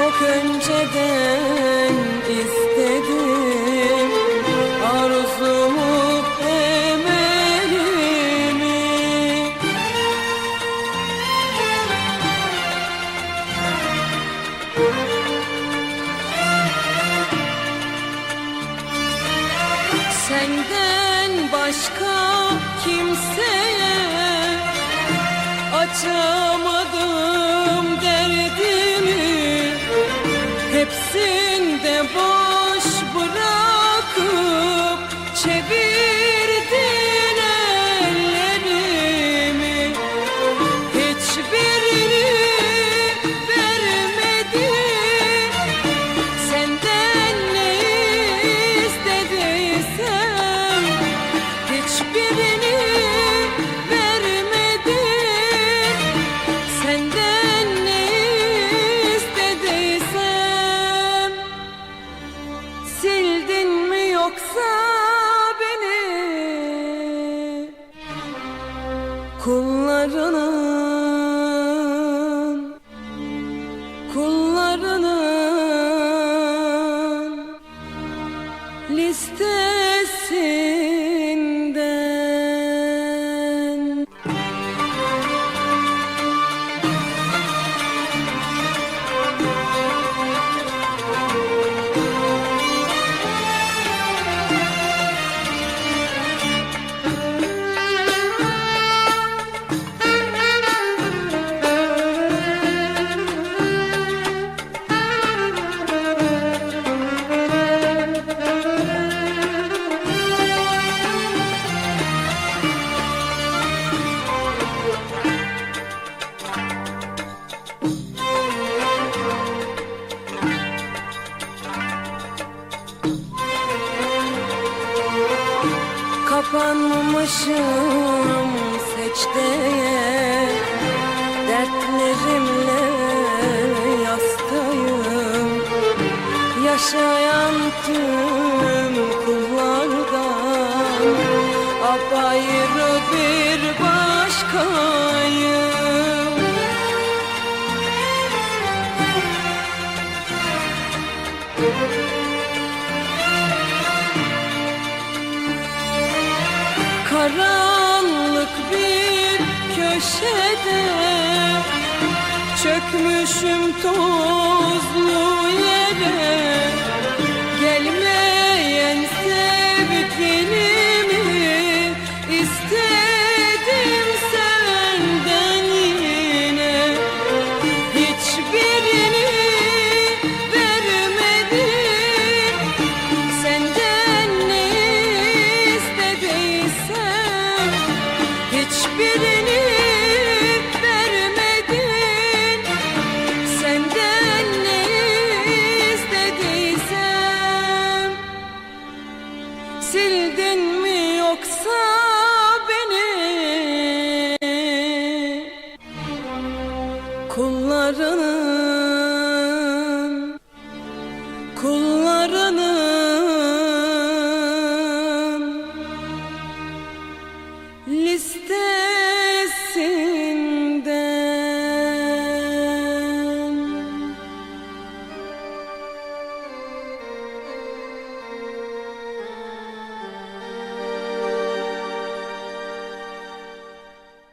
önceden istedim Arzumu, emelimi. Senden başka kimseye açamadım Hepsinde boş bırakıp çevirdin Kapanmışım secdeye Dertlerimle yastayım. Yaşayan tüm kullardan Apayrı bir başkayım köşede Çökmüşüm tozlu yere Kullarının kullarının liste